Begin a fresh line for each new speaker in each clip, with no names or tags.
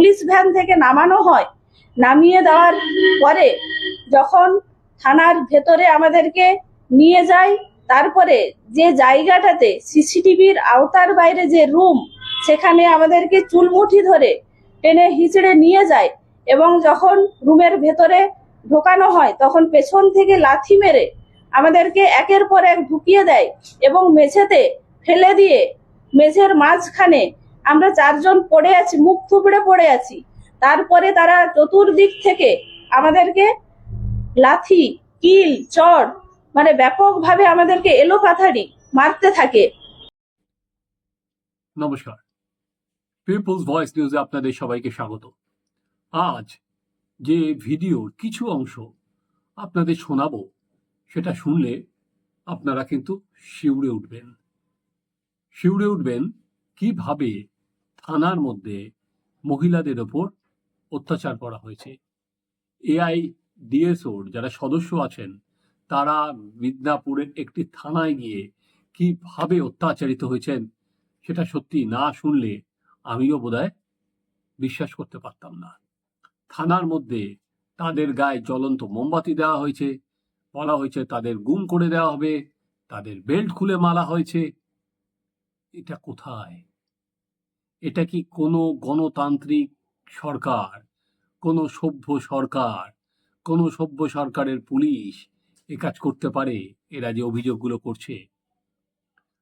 Police van থেকে নামানো হয়, নামিয়ে দেওয়ার পরে যখন থানার ভেতরে আমাদেরকে নিয়ে যায়, তারপরে যে জায়গাটাতে সিসিটিভির আওতার বাইরে যে রুম, সেখানে আমাদেরকে চুলমুঠি ধরে টেনে হিচড়ে নিয়ে যায় এবং যখন রুমের ভেতরে ঢোকানো হয়, তখন পেছন থেকে লাথি মেরে আমাদেরকে একের পর এক ঢুকিয়ে দেয় এবং মেঝেতে ফেলে দিয়ে, মেঝের মাঝখানে আমরা চারজন পড়ে আছি, মুখ থুবড়ে পড়ে আছি। তারপরে তারা চতুর্দিক থেকে আমাদেরকে লাথি, কিল চড় মানে ব্যাপকভাবে আমাদেরকে এলো পাথারি মারতে থাকে।
নমস্কার। পিপলস ভয়েস নিউজে আপনাদের সবাইকে স্বাগত। আজ যে ভিডিওর কিছু অংশ আপনাদের শোনাবো, সেটা শুনলে আপনারা কিন্তু শিউরে উঠবেন। শিউরে উঠবেন কীভাবে থানার মধ্যে মহিলাদের ওপর অত্যাচার করা হয়েছে। এআই ডিএসওর যারা সদস্য আছেন, তারা মিদনাপুরের একটি থানায় গিয়ে কীভাবে অত্যাচারিত হয়েছেন সেটা সত্যি না শুনলে আমিও বোধহয় বিশ্বাস করতে পারতাম না। থানার মধ্যে তাদের গায়ে জ্বলন্ত মোমবাতি দেওয়া হয়েছে, বলা হয়েছে তাদের গুম করে দেওয়া হবে, তাদের বেল্ট খুলে মারা হয়েছে। এটা কোথায়? এটা কি কোনো গণতান্ত্রিক সরকার, কোনো সভ্য সরকার, কোনো সভ্য সরকারের পুলিশ এ কাজ করতে পারে এরা যে অভিযোগগুলো করছে?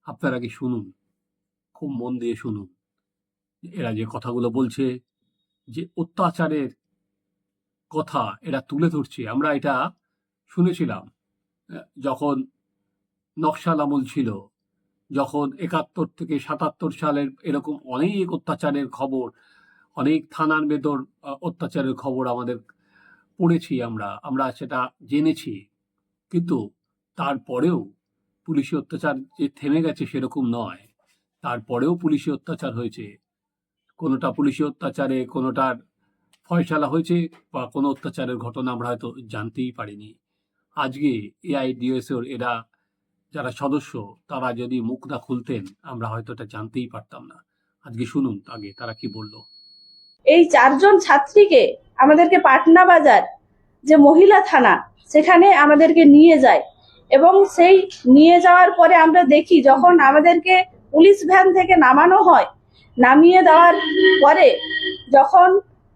আপনারা কি শুনুন, খুব মন দিয়ে শুনুন। এরা যে কথাগুলো বলছে যে অত্যাচারের কথা এরা তুলে ধরছে। আমরা এটা শুনেছিলাম যখন নকশাল আমল ছিল যখন একাত্তর থেকে সাতাত্তর সালের এরকম অনেক অত্যাচারের খবর, অনেক থানার ভেতর অত্যাচারের খবর আমাদের পড়েছি আমরা আমরা সেটা জেনেছি। কিন্তু তারপরেও পুলিশি অত্যাচার যে থেমে গেছে সেরকম নয়। তারপরেও পুলিশি অত্যাচার হয়েছে। কোনোটা পুলিশি অত্যাচারে, কোনোটার ফয়সালা হয়েছে বা কোনো অত্যাচারের ঘটনা আমরা হয়তো জানতেই পারিনি। আজকে এআইডিএসওর এরা যারা সদস্য, তারা যদি মুখ না খুলতেন, আমরা হয়তো এটা জানতেই পারতাম না। আজকে শুনুন আগে, তারা কি বলল।
এই চারজন ছাত্রীকে আমাদেরকে পাটনা বাজার যে মহিলা থানা, সেখানে আমাদেরকে নিয়ে যায় এবং সেই নিয়ে যাওয়ার পরে আমরা দেখি যখন আমাদেরকে পুলিশ ভ্যান থেকে নামানো হয়, নামিয়ে দেওয়ার পরে যখন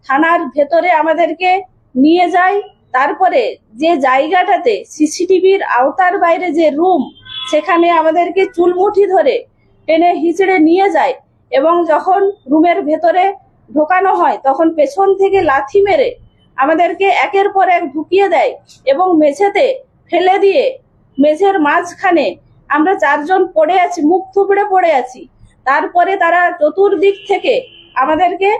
থানার ভেতরে আমাদেরকে নিয়ে যায়, তারপরে যে জায়গাটাতে সিসিটিভির আওতার বাইরে যে রুম সেখানে আমাদেরকে চুলমুঠি ধরে টেনে হিচড়ে নিয়ে যায় এবং যখন রুমের ভেতরে ঢোকানো হয়, তখন পেছন থেকে লাথি মেরে আমাদেরকে একের পর এক ঢুকিয়ে দেয় এবং মেঝেতে ফেলে দিয়ে মেঝের মাঝখানে আমরা চারজন পড়ে আছি, মুখ থুবড়ে পড়ে আছি। তারপরে তারা চতুর্দিক থেকে আমাদেরকে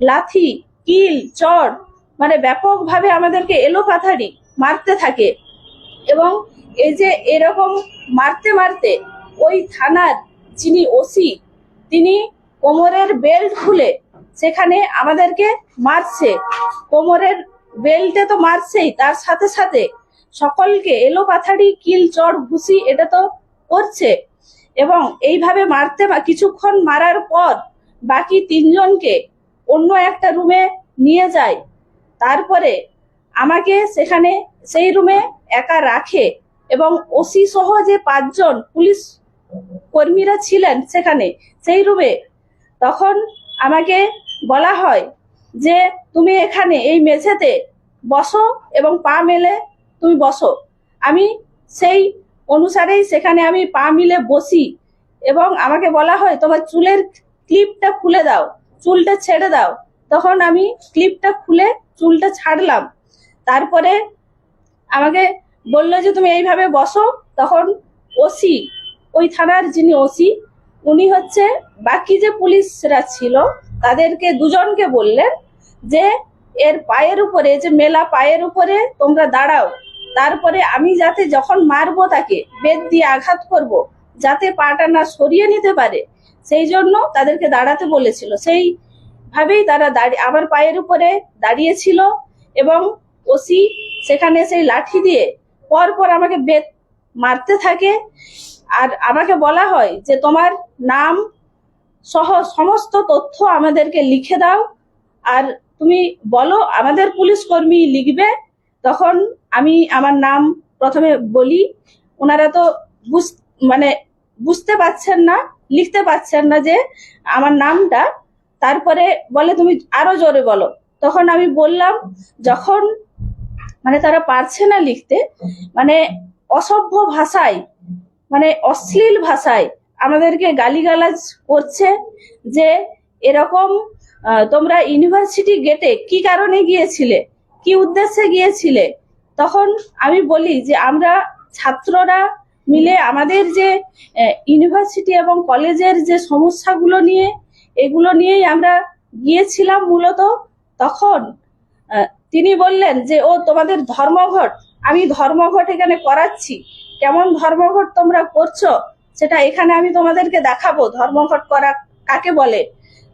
লাথি, কিল, চড় মানে ব্যাপকভাবে আমাদেরকে এলো পাথারি মারতে থাকে এবং এই যে এরকম মারতে মারতে ওই থানার যিনি ওসি, তিনি কোমরের বেল্ট খুলে সেখানে আমাদেরকে মারছে। কোমরের বেল্টে তো মারছেই, তার সাথে সাথে সকলকে এলো পাথাড়ি কিল চড় ঘুষি এটা তো করছে। এবং এইভাবে মারতে মা- কিছুক্ষণ মারার পর বাকি তিনজনকে অন্য একটা রুমে নিয়ে যায়। তারপরে আমাকে সেখানে সেই রুমে একা রাখে। এবং ওসি সহ যে পাঁচজন পুলিশ কর্মীরা ছিলেন সেখানে, সেই রুমে তখন আমাকে বলা হয় যে, তুমি এখানে এই মেঝেতে বসো এবং পা মেলে তুমি বসো। আমি সেই অনুসারেই সেখানে আমি পা মিলে বসি এবং আমাকে বলা হয়, তোমার চুলের ক্লিপটা খুলে দাও, চুলটা ছেড়ে দাও। তখন আমি ক্লিপটা খুলে চুলটা ছাড়লাম। তারপরে আমাকে বলল যে, তুমি এইভাবে বসো। তখন ওসি, ওই থানার যিনি ওসি, উনি হচ্ছে বাকি যে পুলিশরা ছিল, তাদেরকে দুজনকে বললেন যে, এর পায়ের উপরে, যে মেলা পায়ের উপরে তোমরা দাঁড়াও। তারপরে আমি যাতে যখন মারবো তাকে, বেদ দিয়ে আঘাত করব, যাতে পাটা না সরিয়ে নিতে পারে। সেই জন্য তাদেরকে দাঁড়াতে বলেছিল। সেই ভাবেই তারা দাঁড়িয়ে আমার পায়ের উপরে দাঁড়িয়েছিল এবং ওসি সেখানে সেই লাঠি দিয়ে পর পর আমাকে বেত মারতে থাকে। আর আমাকে বলা হয় যে, তোমার নাম সহ সমস্ত তথ্য আমাদেরকে লিখে দাও। আর তুমি বলো, আমাদের পুলিশ কর্মী লিখবে। তখন আমি আমার নাম প্রথমে বলি। ওনারা তো বুঝ মানে বুঝতে পারছেন না, লিখতে পারছেন না যে আমার নামটা। তারপরে বলে, তুমি আরও জোরে বলো। তখন আমি বললাম, যখন মানে তারা পারছে না লিখতে। মানে অসভ্য ভাষায় মানে অশ্লীল ভাষায় আমাদেরকে গালিগালাজ করছে যে এরকম তোমরা ইউনিভার্সিটি গেটে কি কারণে গিয়েছিলে? কি উদ্দেশ্যে গিয়েছিলে? তখন আমি বলি যে আমরা ছাত্ররা মিলে আমাদের যে ইউনিভার্সিটি এবং কলেজের যে সমস্যাগুলো নিয়ে, এগুলো নিয়েই আমরা গিয়েছিলাম মূলত। তখন তিনি বললেন যে, ও, তোমাদের ধর্মঘট, আমি ধর্মঘট এখানে করাচ্ছি। কেমন ধর্মঘট তোমরা করছ? সেটা এখানে আমি তোমাদেরকে দেখাবো। ধর্মঘট করা কাকে বলে?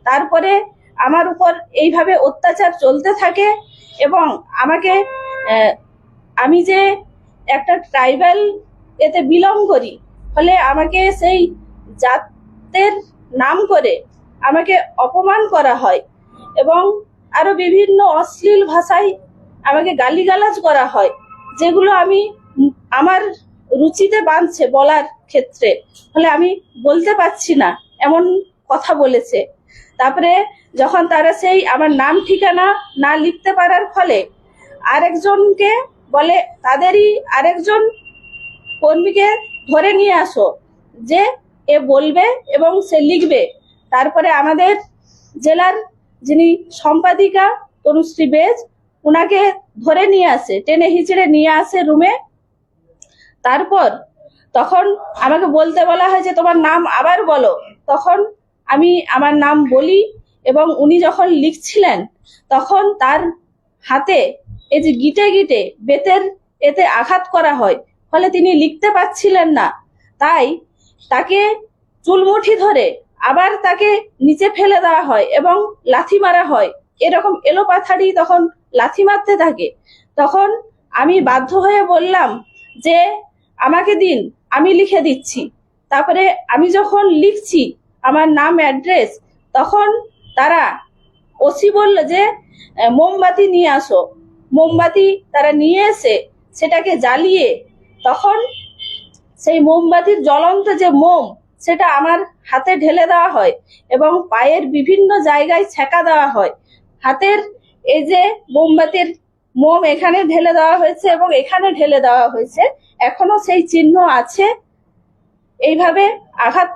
তারপরে আমার উপর এইভাবে অত্যাচার চলতে থাকে এবং আমাকে আমি যে একটা ট্রাইবাল এতে বিলং করি, ফলে আমাকে সেই জাতের নাম করে আমাকে অপমান করা হয় এবং আরও বিভিন্ন অশ্লীল ভাষায় আমাকে গালিগালাজ করা হয়, যেগুলো আমি আমার রুচিতে বাঁধছে বলার ক্ষেত্রে। ফলে আমি বলতে পারছি না, এমন কথা বলেছে। তারপরে যখন তারা সেই আমার নাম, ঠিকানা না লিখতে পারার ফলে আরেকজনকে বলে, তাদেরই আরেকজন কর্মীকে ধরে নিয়ে আসো, যে এ বলবে এবং সে লিখবে। তারপরে আমাদের জেলার যিনি সম্পাদিকা তনুশ্রী বেজ ওনাকে ধরে নিয়ে আসে, টেনে হিচড়ে নিয়ে আসে রুমে। তারপর তখন আমাকে বলতে বলা হয় যে, তোমার নাম আবার বলো। তখন আমি আমার নাম বলি এবং উনি যখন লিখছিলেন, তখন তার হাতে এই যে গিটে গিটে বেতের এতে আঘাত করা হয়, ফলে তিনি লিখতে পারছিলেন না। তাই তাকে চুলমুঠি ধরে আবার তাকে নিচে ফেলে দেওয়া হয় এবং লাথি মারা হয়। এরকম এলোপাথাড়ি তখন লাথি মারতে থাকে। তখন আমি বাধ্য হয়ে বললাম যে, আমাকে দিন, আমি লিখে দিচ্ছি। তারপরে আমি যখন লিখছি আমার নাম, অ্যাড্রেস, তখন তারা ওসি বলল যে, মোমবাতি নিয়ে আসো। মোমবাতি তারা নিয়ে এসে সেটাকে জ্বালিয়ে তখন সেই মোমবাতির জ্বলন্ত যে মোম সেটা আমার হাতে ঢেলে দেওয়া হয় এবং পায়ের বিভিন্ন জায়গায় ছেঁকা দেওয়া হয়। হাতের এই যে মোমবাতির মোম এখানে ঢেলে দেওয়া হয়েছে এবং এখানে ঢেলে দেওয়া হয়েছে। এখনও সেই চিহ্ন আছে। এইভাবে আঘাত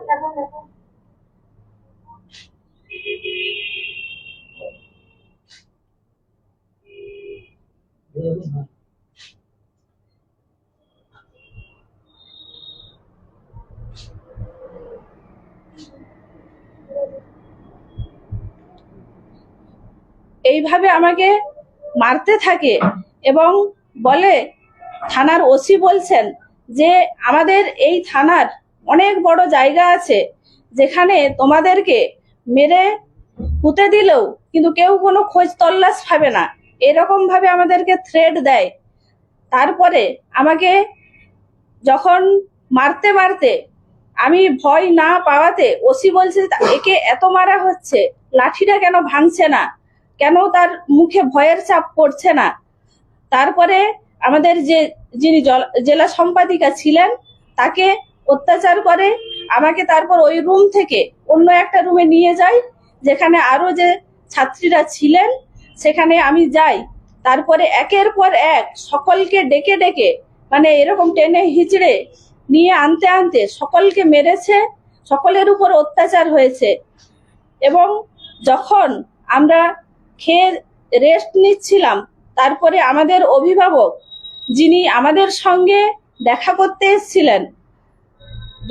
এইভাবে আমাকে মারতে থাকে এবং বলে, থানার ওসি বলছেন যে আমাদের এই থানার অনেক বড় জায়গা আছে, যেখানে তোমাদেরকে মেরে পুঁতে দিলেও কিন্তু কেউ কোনো খোঁজ তল্লাশ পাবে না। এরকম ভাবে আমাদেরকে থ্রেড দেয়। তারপরে আমাকে যখন মারতে মারতে আমি ভয় না পাওয়াতে ওসি বলছে "তা- একে এত মারা হচ্ছে, লাঠিটা কেন ভাঙছে না? কেন তার মুখে ভয়ের চাপ পড়ছে না? তারপরে আমাদের যে, যিনি জল- সম্পাদিকা ছিলেন, তাকে অত্যাচার করে, আমাকে তারপর ওই রুম থেকে অন্য একটা রুমে নিয়ে যায়, যেখানে আরও যে ছাত্রীরা ছিলেন, সেখানে আমি যাই। তারপরে একের পর এক সকলকে ডেকে ডেকে মানে এরকম টেনে হিচড়ে নিয়ে আনতে আনতে সকলকে মেরেছে, সকলের উপর অত্যাচার হয়েছে। এবং যখন আমরা খেয়ে রেস্ট নিচ্ছিলাম। তারপরে আমাদের অভিভাবক যিনি আমাদের সঙ্গে দেখা করতে এসেছিলেন,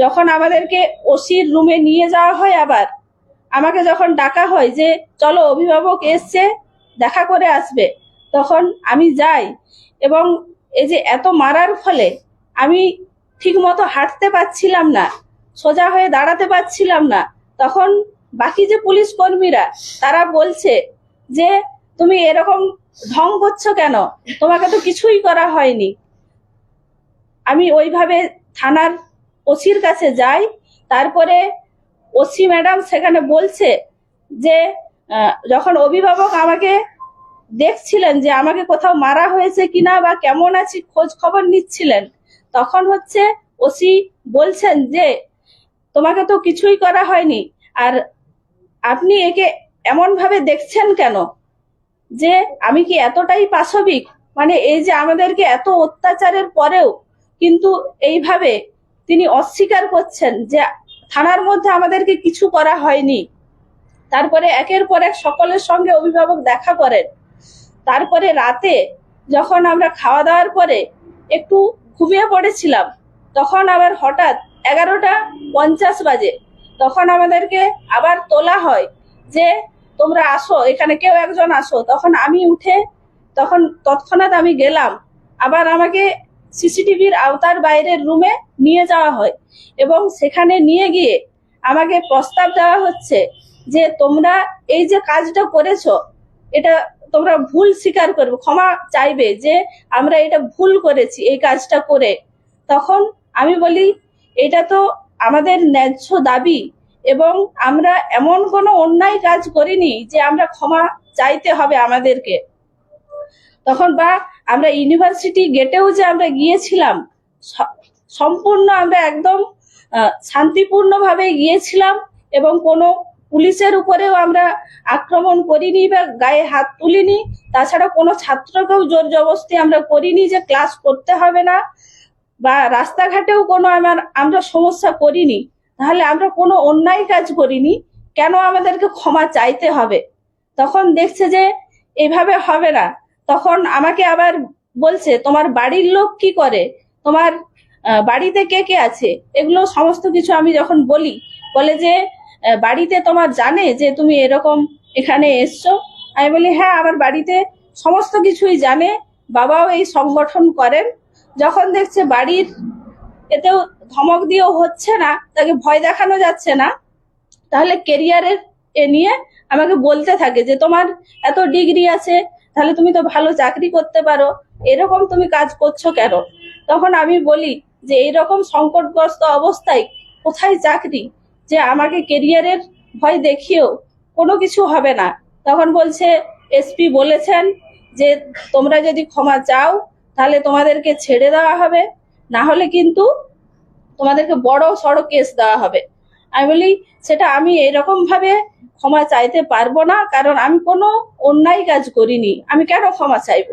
যখন আমাদেরকে ওসির রুমে নিয়ে যাওয়া হয় আবার, আমাকে যখন ডাকা হয় যে, চলো অভিভাবক এসছে, দেখা করে আসবে। তখন আমি যাই এবং এই যে এত মারার ফলে আমি ঠিক মতো হাঁটতে পারছিলাম না, সোজা হয়ে দাঁড়াতে পারছিলাম না। তখন বাকি যে পুলিশ কর্মীরা, তারা বলছে যে তুমি এরকম ঢং করছ কেন? তোমাকে তো কিছুই করা হয়নি। আমি ওইভাবে থানার ওসির কাছে যাই, তারপরে ওসি ম্যাডাম সেখানে বলছে যে যখন অভিভাবক আমাকে দেখছিলেন যে আমাকে কোথাও মারা হয়েছে কিনা বা কেমন আছি, খোঁজ খবর নিচ্ছিলেন, তখন হচ্ছে ওসি বলছেন যে, তোমাকে তো কিছুই করা হয়নি। আর আপনি একে এমন ভাবে দেখছেন কেন? যে আমি কি এতটাই পাশবিক? মানে এই যে আমাদেরকে এত অত্যাচারের পরেও কিন্তু এইভাবে তিনি অস্বীকার করছেন যে থানার মধ্যে আমাদেরকে কিছু করা হয়নি। তারপরে একের পর এক সকলের সঙ্গে অভিভাবক দেখা করেন। তারপরে রাতে যখন আমরা খাওয়া দাওয়ার পরে একটু ঘুমিয়ে পড়েছিলাম, তখন আবার হঠাৎ এগারোটা পঞ্চাশ বাজে, তখন আমাদেরকে আবার তোলা হয়। যে তোমরা আসো, এখানে কেউ একজন আসো। তখন আমি উঠে, তখন তৎক্ষণাৎ আমি গেলাম। আবার আমাকে সিসিটিভির আওতার বাইরের রুমে নিয়ে যাওয়া হয় এবং সেখানে নিয়ে গিয়ে আমাকে প্রস্তাব দেওয়া হচ্ছে যে তোমরা এই যে কাজটা করেছ, এটা তোমরা ভুল স্বীকার করবে, ক্ষমা চাইবে যে আমরা এটা ভুল করেছি এই কাজটা করে। তখন আমি বলি, এটা তো আমাদের ন্যায্য দাবি এবং আমরা এমন কোনো অন্যায় কাজ করিনি যে আমরা ক্ষমা চাইতে হবে আমাদেরকে। তখন বা আমরা ইউনিভার্সিটি গেটেও যে আমরা গিয়েছিলাম সম্পূর্ণ আমরা একদম শান্তিপূর্ণভাবে গিয়েছিলাম এবং কোনো পুলিশের উপরেও আমরা আক্রমণ করিনি বা গায়ে হাত তুলিনি। তাছাড়া কোনো ছাত্রকেও জোর জবস্তি আমরা করিনি যে ক্লাস করতে হবে না বা রাস্তাঘাটেও কোনো আমার, আমরা সমস্যা করিনি। তাহলে আমরা কোনো অন্যায় কাজ করিনি, কেন আমাদেরকে ক্ষমা চাইতে হবে? তখন দেখছে যে এভাবে হবে না। তখন আমাকে আবার বলছে, তোমার বাড়ির লোক কি করে? তোমার বাড়িতে কে কে আছে? এগুলো সমস্ত কিছু আমি যখন বলি, বলে যে বাড়িতে তোমার জানে যে তুমি এরকম এখানে এসছো? আমি বলি হ্যাঁ আমার বাড়িতে সমস্ত কিছুই জানে। বাবাও এই সংগঠন করেন। যখন দেখছে বাড়ির এতেও ধমক দিয়েও হচ্ছে না, তাকে ভয় দেখানো যাচ্ছে না। তাহলে কেরিয়ারের এ নিয়ে আমাকে বলতে থাকে যে, তোমার এত ডিগ্রি আছে, তাহলে তুমি তো ভালো চাকরি করতে পারো। এরকম তুমি কাজ করছ কেন? তখন আমি বলি যে, এইরকম সংকটগ্রস্ত অবস্থায় কোথায় চাকরি? যে আমাকে কেরিয়ারের ভয় দেখিয়েও কোনো কিছু হবে না। তখন বলছে এসপি বলেছেন যে, তোমরা যদি ক্ষমা চাও, তাহলে তোমাদেরকে ছেড়ে দেওয়া হবে। না হলে কিন্তু তোমাদেরকে বড় সড়ো কেস দেওয়া হবে। আমি বলি, সেটা আমি এরকম ভাবে ক্ষমা চাইতে পারব না, কারণ আমি কোনো অন্যায় কাজ করিনি। আমি কেন ক্ষমা চাইব?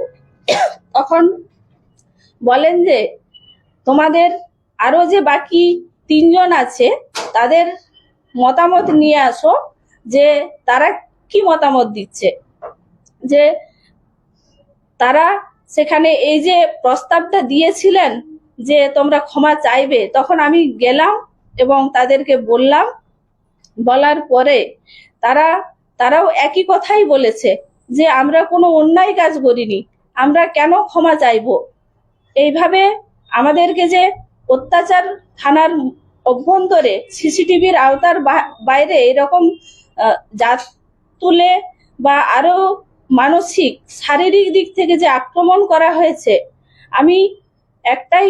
তখন বলেন যে, তোমাদের আরও যে বাকি তিনজন আছে, তাদের মতামত নিয়ে আসো, যে তারা কি মতামত দিচ্ছে? যে তারা সেখানে এই যে প্রস্তাবটা দিয়েছিলেন যে তোমরা ক্ষমা চাইবে, তখন আমি গেলাম এবং তাদেরকে বললাম, বলার পরে তারা, তারাও একই কথাই বলেছে যে, আমরা কোনো অন্যায় কাজ করিনি, আমরা কেন ক্ষমা চাইব? এইভাবে আমাদেরকে যে অত্যাচার থানার অভ্যন্তরে সিসিটিভির আওতার বাইরে এরকম জাত তুলে বা আরও মানসিক, শারীরিক দিক থেকে যে আক্রমণ করা হয়েছে, আমি একটাই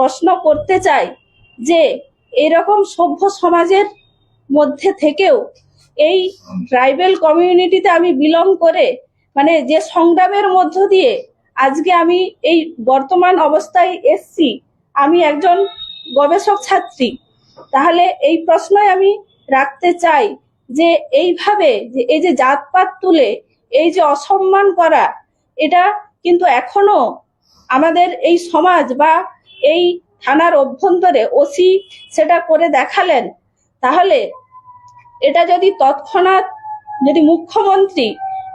প্রশ্ন করতে চাই যে এরকম সভ্য সমাজের মধ্যে থেকেও এই ট্রাইবেল কমিউনিটিতে আমি বিলং করে মানে যে সংগ্রামের মধ্য দিয়ে আজকে আমি এই বর্তমান অবস্থায় এসছি, আমি একজন গবেষক ছাত্রী, তাহলে এই প্রশ্নই আমি রাখতে চাই যে এইভাবে যে এই যে জাতপাত তুলে এই যে অসম্মান করা, এটা কিন্তু এখনও আমাদের এই সমাজ বা এই থানার অভ্যন্তরে ওসি সেটা করে দেখালেন, তাহলে এটা যদি তৎক্ষণাৎ যদি মুখ্যমন্ত্রী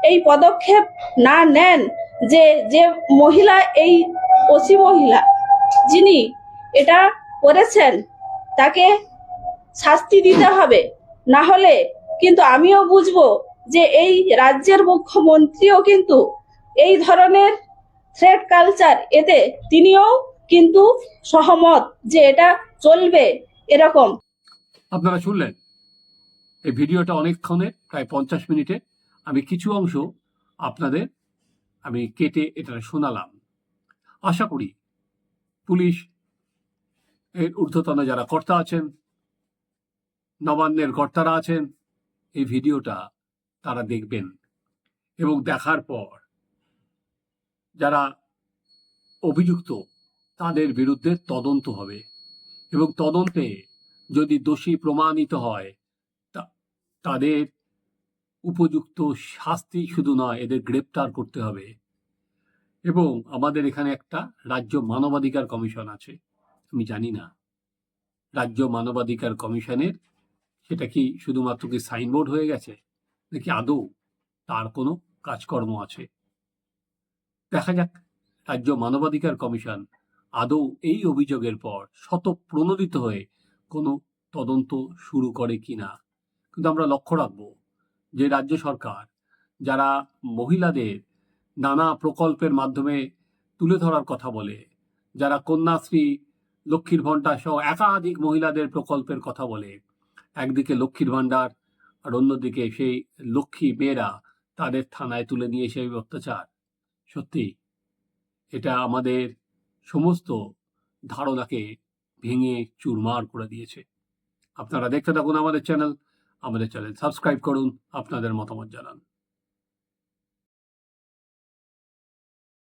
এই পদক্ষেপ না নেন যে যে মহিলা এই ওসি মহিলা যিনি এটা করেছেন তাকে শাস্তি দিতে হবে, না হলে কিন্তু আমিও বুঝব যে এই রাজ্যের মুখ্যমন্ত্রীও কিন্তু এই ধরনের থ্রেড কালচার এতে তিনিও কিন্তু সহমত যে এটা চলবে এরকম।
আপনারা শুনলেন, এই ভিডিওটা অনেকক্ষণের প্রায় পঞ্চাশ মিনিটে। আমি কিছু অংশ আপনাদের আমি কেটে এটা শোনালাম। আশা করি পুলিশ এর ঊর্ধ্বতন যারা কর্তা আছেন, নবান্নের কর্তারা আছেন, এই ভিডিওটা তারা দেখবেন। এবং দেখার পর যারা অভিযুক্ত তাদের বিরুদ্ধে তদন্ত হবে। এবং তদন্তে যদি দোষী প্রমাণিত হয় তাদের উপযুক্ত শাস্তি শুধু নয়, এদের গ্রেপ্তার করতে হবে। এবং আমাদের এখানে একটা রাজ্য মানবাধিকার কমিশন আছে। আমি জানি না। রাজ্য মানবাধিকার কমিশনের সেটা কি শুধুমাত্র কি সাইনবোর্ড হয়ে গেছে, নাকি আদৌ তার কোনো কাজকর্ম আছে? দেখা যাক। রাজ্য মানবাধিকার কমিশন আদৌ এই অভিযোগের পর শত প্রণোদিত হয়ে কোনো তদন্ত শুরু করে কি না? কিন্তু আমরা লক্ষ্য রাখব যে রাজ্য সরকার, যারা মহিলাদের নানা প্রকল্পের মাধ্যমে তুলে ধরার কথা বলে, যারা কন্যাশ্রী, লক্ষ্মীর ভাণ্ডার সহ একাধিক মহিলাদের প্রকল্পের কথা বলে, একদিকে লক্ষ্মীর ভাণ্ডার আর অন্যদিকে সেই লক্ষ্মী মেয়েরা তাদের থানায় তুলে নিয়ে সেই অত্যাচার। সত্যি, এটা আমাদের সমস্ত ধারণাকে ভেঙে চুরমার করে দিয়েছে। আপনারা দেখতে থাকুন আমাদের চ্যানেল। আমাদের চ্যানেল সাবস্ক্রাইব করুন, আপনাদের মতামত জানান।